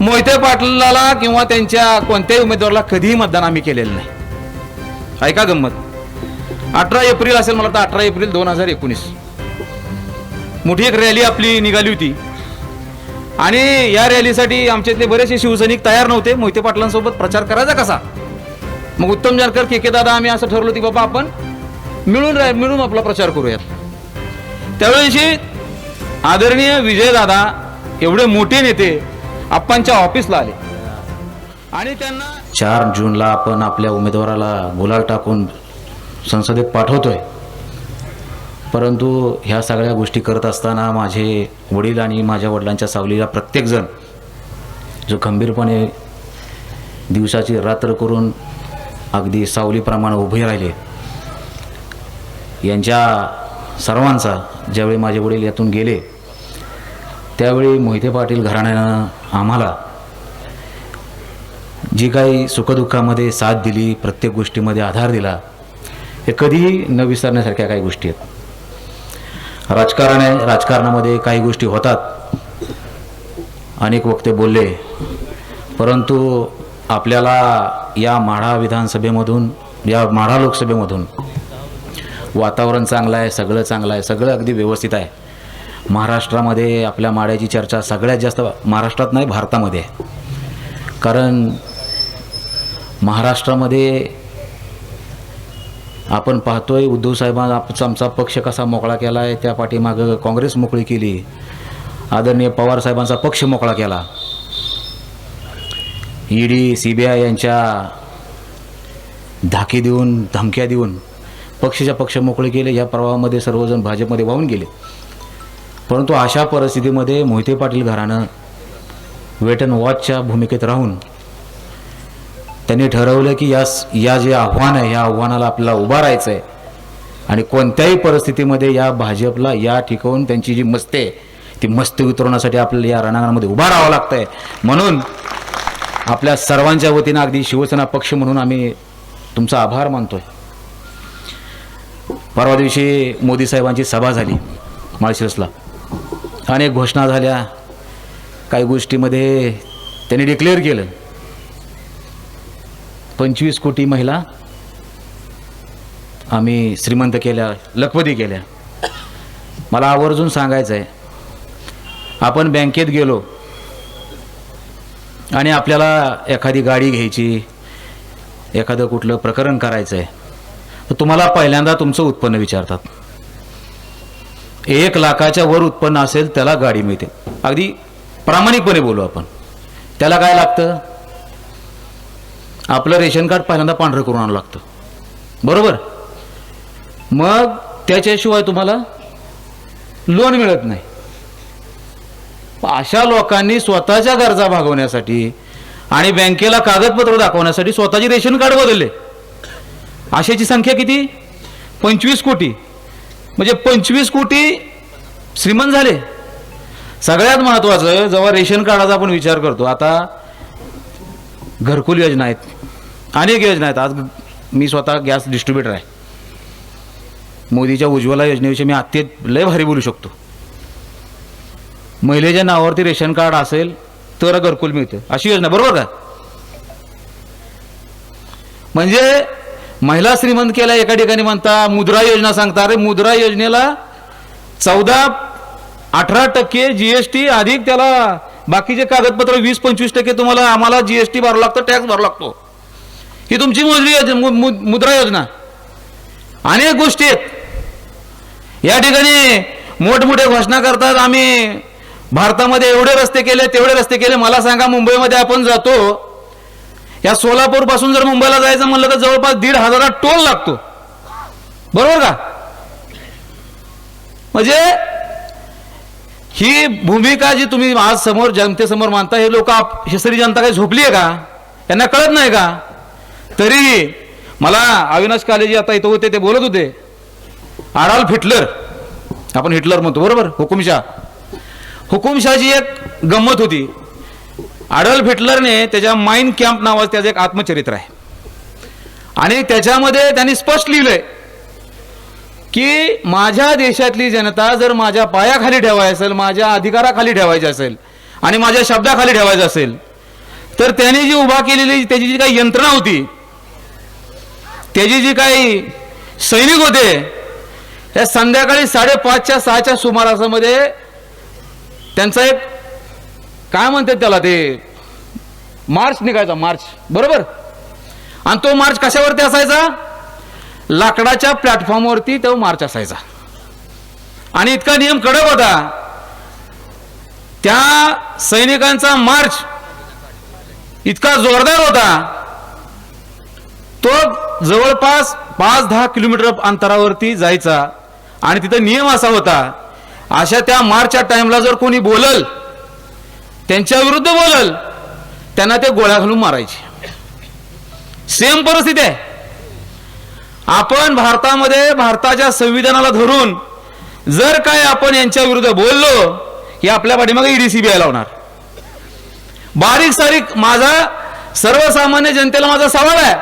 मोहिते पाटलाला किंवा त्यांच्या कोणत्याही उमेदवाराला कधीही मतदान आम्ही केलेलं नाही. ऐका गंमत. अठरा एप्रिल असेल मला तर अठरा एप्रिल दोन हजार एकोणीस. मोठी एक रॅली आपली निघाली होती. आणि या रॅलीसाठी आमच्या इथले बरेचसे शिवसैनिक तयार नव्हते. मोहिते पाटलांसोबत प्रचार करायचा कसा? मग उत्तम जानकर के के दादा आम्ही असं ठरवलं की बाबा आपण मिळून रा- मिळून आपला प्रचार करूयात. त्यावेळेशी आदरणीय विजयदादा एवढे मोठे नेते आप्पांच्या ऑफिसला आले. आणि त्यांना चार जूनला आपण आपल्या उमेदवाराला गुलाल टाकून संसदेत पाठवतोय. परंतु ह्या सगळ्या गोष्टी करत असताना माझे वडील आणि माझ्या वडिलांच्या सावलीला प्रत्येकजण जो खंबीरपणे दिवसाची रात्र करून अगदी सावलीप्रमाणे उभे राहिले यांच्या सर्वांचा ज्यावेळी माझे वडील यातून गेले त्यावेळी मोहिते पाटील घराण्यानं आम्हाला जी काही सुखदुःखामध्ये साथ दिली प्रत्येक गोष्टीमध्ये आधार दिला हे कधीही न विसरण्यासारख्या काही गोष्टी आहेत. राजकारण आहे राजकारणामध्ये काही गोष्टी होतात. अनेक वक्ते बोलले परंतु आपल्याला या माढा विधानसभेमधून या माढा लोकसभेमधून वातावरण चांगलं आहे सगळं चांगलं आहे सगळं अगदी व्यवस्थित आहे. महाराष्ट्रामध्ये आपल्या माड्याची चर्चा सगळ्यात जास्त महाराष्ट्रात नाही भारतामध्ये आहे. कारण महाराष्ट्रामध्ये आपण पाहतोय उद्धव साहेबांना आमचा पक्ष कसा मोकळा केला आहे त्या पाठीमागं काँग्रेस मोकळी केली. आदरणीय पवार साहेबांचा पक्ष मोकळा केला. ईडी सी बी आय यांच्या धाके देऊन धमक्या देऊन पक्षाच्या पक्ष मोकळे केले. या प्रवाहामध्ये सर्वजण भाजपमध्ये वाहून गेले. परंतु अशा परिस्थितीमध्ये मोहिते पाटील घराणं वेट अँड वॉचच्या भूमिकेत राहून त्यांनी ठरवलं की या या जे आव्हान आहे या आव्हानाला आपल्याला उभा राहायचं आहे आणि कोणत्याही परिस्थितीमध्ये या भाजपला या ठिकाणून त्यांची जी मस्ती आहे ती मस्ती उतरवण्यासाठी आपल्याला या रणांगणामध्ये उभा राहावं लागतं आहे म्हणून आपल्या सर्वांच्या वतीनं अगदी शिवसेना पक्ष म्हणून आम्ही तुमचा आभार मानतोय. परवा दिवशी मोदी साहेबांची सभा झाली माळशिरसला. अनेक घोषणा झाल्या. काही गोष्टीमध्ये त्यांनी डिक्लेअर केलं. पंचवीस कोटी महिला आम्ही श्रीमंत केल्या लखपती केल्या. मला आवर्जून सांगायचं आहे आपण बँकेत गेलो आणि आपल्याला एखादी गाडी घ्यायची एखादं कुठलं प्रकरण करायचं आहे तर तुम्हाला पहिल्यांदा तुमचं उत्पन्न विचारतात. एक लाखाच्या वर उत्पन्न असेल त्याला गाडी मिळते. अगदी प्रामाणिकपणे बोलू आपण. त्याला काय लागतं? आपलं रेशन कार्ड पहिल्यांदा पांढरं करून आणावं लागतं. बरोबर? मग त्याच्याशिवाय तुम्हाला लोन मिळत नाही. अशा लोकांनी स्वतःच्या गरजा भागवण्यासाठी आणि बँकेला कागदपत्र दाखवण्यासाठी स्वतःचे रेशन कार्ड बदलले. अशाची संख्या किती? पंचवीस कोटी. म्हणजे पंचवीस कोटी श्रीमंत झाले. सगळ्यात महत्त्वाचं जेव्हा रेशन कार्डाचा आपण विचार करतो आता घरकुल योजना आहेत. अनेक योजना आहेत. आज मी स्वतः गॅस डिस्ट्रीब्युटर आहे. मोदीच्या उज्ज्वला योजनेविषयी मी अत्यंत लय भारी बोलू शकतो. महिलेच्या नावावरती रेशन कार्ड असेल तर घरकुल मिळतं. अशी योजना बरोबर का? म्हणजे महिला श्रीमंत केला एका ठिकाणी म्हणता मुद्रा योजना सांगता अरे मुद्रा योजनेला चौदा अठरा टक्के जीएसटी अधिक त्याला बाकीचे कागदपत्र वीस पंचवीस टक्के तुम्हाला आम्हाला जीएसटी भरावं लागतं टॅक्स भरावा लागतो. ही तुमची मोजली मु- मु- मुद्रा योजना. अनेक गोष्टी आहेत. या ठिकाणी मोठमोठ्या घोषणा करतात आम्ही भारतामध्ये एवढे रस्ते केले तेवढे रस्ते केले मला सांगा मुंबईमध्ये आपण जातो या सोलापूरपासून जर मुंबईला जायचं म्हणलं तर जवळपास दीड हजारा टोल लागतो. बरोबर का? म्हणजे ही भूमिका जी तुम्ही आज समोर जनतेसमोर मानता हे लोक ही सरी जनता काही झोपली आहे का? त्यांना कळत नाही का? तरीही मला अविनाश कालेजी आता इथं होते ते बोलत होते. आडाल्फ हिटलर. आपण हिटलर म्हणतो बरोबर? हुकुमशाह. हुकुमशाहची एक गंमत होती. अडल्फ हिटलरने त्याच्या माइंड कॅम्प नावाचं त्याचं एक आत्मचरित्र आहे. आणि त्याच्यामध्ये त्यांनी स्पष्ट लिहिलंय की माझ्या देशातली जनता जर माझ्या पायाखाली ठेवायची असेल माझ्या अधिकाराखाली ठेवायची असेल आणि माझ्या शब्दाखाली ठेवायचं असेल तर त्याने जी उभा केलेली त्याची जी काही यंत्रणा होती त्याची जी काही सैनिक होते त्या संध्याकाळी साडेपाचच्या सहाच्या सुमारासामध्ये त्यांचा एक काय म्हणतात त्याला ते? मार्च निघायचा मार्च. बरोबर? आणि तो मार्च कशावरती असायचा? लाकडाच्या प्लॅटफॉर्मवरती तो मार्च असायचा. आणि इतका नियम कडक होता. त्या सैनिकांचा मार्च इतका जोरदार होता. तो जवळपास पाच दहा किलोमीटर अंतरावरती जायचा. आणि तिथं नियम असा होता अशा त्या मार्चच्या टाइमला जर कोणी बोलल त्यांच्या विरुद्ध बोलल त्यांना ते गोळ्या घालून मारायचे. सेम परिस्थिती आहे. आपण भारतामध्ये भारताच्या संविधानाला धरून जर काय आपण यांच्या विरुद्ध बोललो हे आपल्या पाठीमागे ईडी सीबीआय लावणार. बारीक सारीक माझा सर्वसामान्य जनतेला माझा सवाल आहे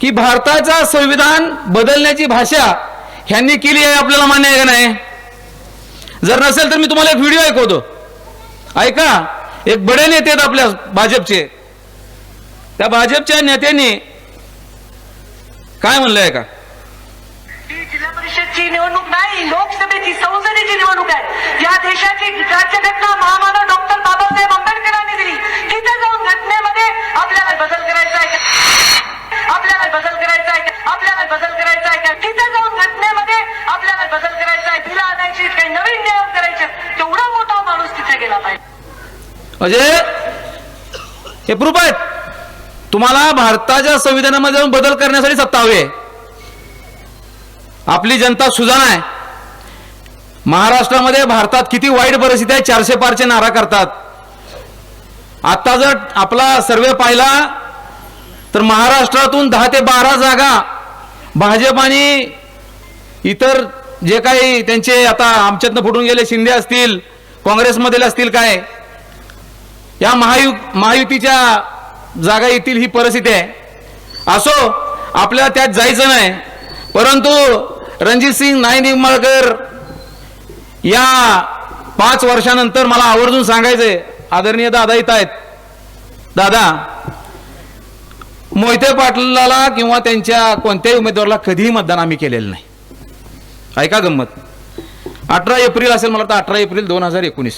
की भारताचा संविधान बदलण्याची भाषा ह्यांनी केली आहे आपल्याला मान्य आहे का नाही? जर नसेल तर मी तुम्हाला एक व्हिडिओ ऐकवतो. ऐका एक बडे नेते आहेत आपल्या भाजपचे. त्या भाजपच्या नेत्याने काय म्हणलंय का जिल्हा परिषदची निवडणूक नाही लोकसभेची संसदेची निवडणूक आहे. या देशाची राज्यघटना महामानव डॉक्टर बाबासाहेब आंबेडकरांनी दिली. तिथे जाऊन घटनेमध्ये आपल्याला बदल करायचा आहे. आपल्याला बदल करायचा आहे. आपल्याला बदल करायचा आहे. का तिथे जाऊन घटनेमध्ये आपल्याला बदल करायचा आहे. तिला आणायची काही नवीन नियम करायचे तेवढा मोठा माणूस पाहिजे. म्हणजे हे प्रूफ आहेत? तुम्हाला भारताच्या संविधानामध्ये जाऊन बदल करण्यासाठी सत्ता हवी आहे. आपली जनता सुजाण आहे. महाराष्ट्रामध्ये भारतात किती वाईट परिस्थिती आहे चारशे पारचे नारा करतात. आता जर आपला सर्वे पाहिला तर महाराष्ट्रातून दहा ते बारा जागा भाजप आणि इतर जे काही त्यांचे आता आमच्यातनं फुटून गेले शिंदे असतील काँग्रेसमधील असतील काय? या महायु महायुतीच्या जागा येतील ही परिस्थिती आहे. असो आपल्याला त्यात जायचं नाही. परंतु रणजित सिंग नाई निंबाळकर या पाच वर्षानंतर मला आवर्जून सांगायचंय. आदरणीय दादा इथं आहेत. दादा मोहिते पाटलाला किंवा त्यांच्या कोणत्याही उमेदवाराला कधीही मतदान आम्ही केलेलं नाही. ऐका गंमत. अठरा एप्रिल असेल मला तर अठरा एप्रिल दोन हजार एकोणीस.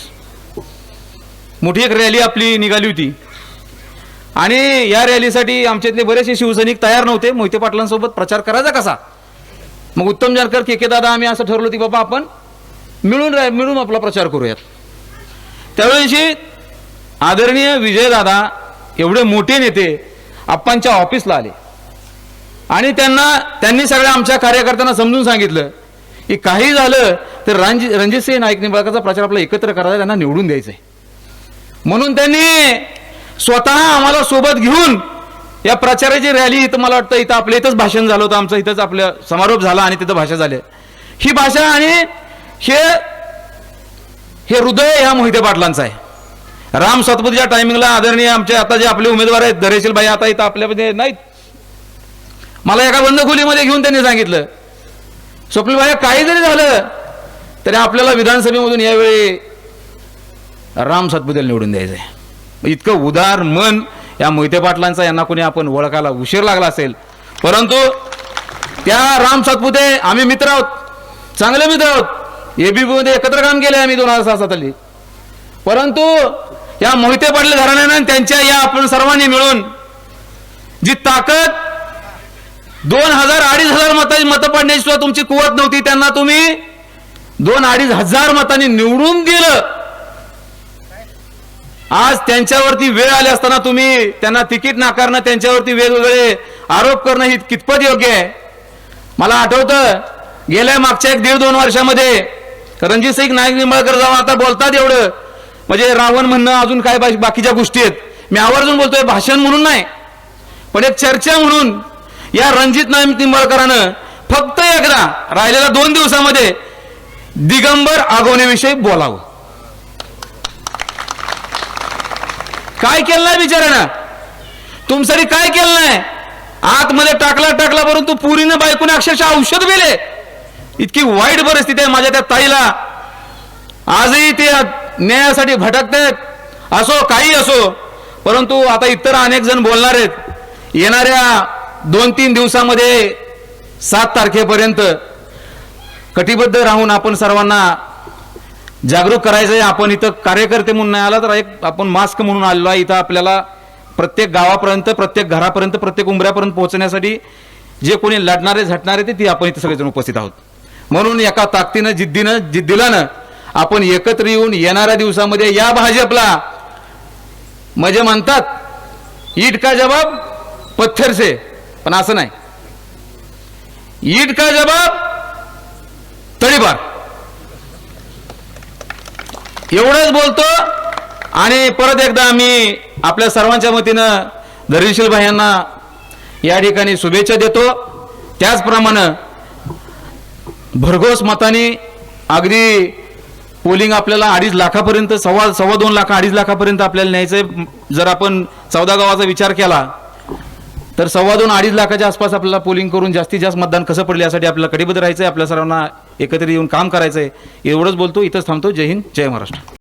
मोठी एक रॅली आपली निघाली होती. आणि या रॅलीसाठी आमच्यातले बरेचसे शिवसैनिक तयार नव्हते. मोहिते पाटलांसोबत प्रचार करायचा कसा? मग उत्तम जानकर के के दादा आम्ही असं ठरवलं की बाबा आपण मिळून रा- मिळून आपला प्रचार करूयात. त्यावेळेशी आदरणीय विजयदादा एवढे मोठे नेते आप्पांच्या ऑफिसला आले. आणि त्यांना त्यांनी सगळ्या आमच्या कार्यकर्त्यांना समजून सांगितलं की काही झालं तर रणजित रणजितसिंह नाईक निंबाळकरचा प्रचार आपला एकत्र करायचा त्यांना निवडून द्यायचा आहे म्हणून त्यांनी स्वतः आम्हाला सोबत घेऊन या प्रचाराची रॅली इथं मला वाटतं इथं आपल्या इथंच भाषण झालं होतं आमचं इथंच आपलं समारोप झाला आणि तिथं भाषा झाली. ही भाषा आणि हे हे हृदय ह्या मोहिते पाटलांचं आहे. राम सातपुतीच्या टायमिंगला आदरणीय आमचे आता जे आपले उमेदवार आहेत धरेशील भाई आता इथं आपल्यामध्ये नाहीत. मला एका बंद खोलीमध्ये घेऊन त्यांनी सांगितलं. स्वप्नील भाई काही जरी झालं. तरी आपल्याला विधानसभेमधून यावेळी राम सातपुतेला निवडून द्यायचं आहे इतकं उदार मन या मोहिते पाटलांचा यांना कोणी आपण ओळखायला उशीर लागला असेल. परंतु त्या राम सातपुते आम्ही मित्र आहोत. चांगले मित्र आहोत. एबीपीमध्ये एकत्र काम केले आम्ही दोन हजार सहा साली परंतु या मोहिते पाटील घराण्यानं त्यांच्या या आपण सर्वांनी मिळून जी ताकद दोन हजार अडीच हजार मत मतं पडण्याची सुद्धा तुमची कुवत नव्हती. त्यांना तुम्ही दोन अडीच हजार मतांनी निवडून दिलं. आज त्यांच्यावरती वेळ आली असताना तुम्ही त्यांना तिकीट नाकारणं त्यांच्यावरती वेगवेगळे आरोप करणं ही कितपत योग्य आहे? मला आठवतं गेल्या मागच्या एक दीड दोन वर्षामध्ये रणजित सिंग नाईक निंबाळकर जाऊन आता बोलतात एवढं. म्हणजे रावण म्हणणं अजून काय बाकीच्या गोष्टी आहेत. मी आवर्जून बोलतोय भाषण म्हणून नाही. पण एक चर्चा म्हणून या रणजित नाईक निंबाळकरानं फक्त एकदा राहिलेल्या दोन दिवसामध्ये दिगंबर आगवण्याविषयी बोलावं. काय केलं नाही बिचाऱ्यानं? तुमसाठी काय केलं नाही? आतमध्ये टाकला टाकला परंतु पुरीनं बायकोने अक्षरशः औषध गेले इतकी वाईट परिस्थिती आहे माझ्या त्या ताईला. आजही ते न्यायासाठी भटकतायत असो काही असो परंतु आता इतर अनेक जण बोलणार आहेत. येणाऱ्या दोन तीन दिवसामध्ये सात तारखेपर्यंत कटिबद्ध राहून आपण सर्वांना जागरूक करायचं आहे आपण इथं कार्यकर्ते म्हणून नाही आला तर एक आपण मास्क म्हणून आलेलो आहे. इथं आपल्याला प्रत्येक गावापर्यंत प्रत्येक घरापर्यंत प्रत्येक उंबऱ्यापर्यंत पोहोचण्यासाठी जे कोणी लढणारे झटणारे ते ती आपण इथं सगळेजण उपस्थित आहोत. म्हणून एका ताकदीनं जिद्दीनं जिद्दीलानं आपण एकत्र येऊन येणाऱ्या दिवसामध्ये या भाजपला म्हणजे म्हणतात ईट का जबाब पत्थर से पण असं नाही. ईट का जबाब तळीबार एवढंच बोलतो आणि परत एकदा आम्ही आपल्या सर्वांच्या वतीनं धरणशील भाई यांना या ठिकाणी शुभेच्छा देतो. त्याचप्रमाणे भरघोस मताने अगदी पोलिंग आपल्याला अडीच लाखापर्यंत सव्वा सव्वा दोन लाख अडीच लाखापर्यंत आपल्याला न्यायचं जर आपण चौदा गावाचा विचार केला तर सव्वा दोन अडीच लाखाच्या आसपास आपल्याला पोलिंग करून जास्तीत जास्त मतदान कसं पडलं यासाठी आपल्याला कटिबद्ध राहायचं आहे आपल्या सर्वांना एकत्र येऊन काम करायचं आहे एवढंच बोलतो इथंच थांबतो. जय हिंद जय महाराष्ट्र.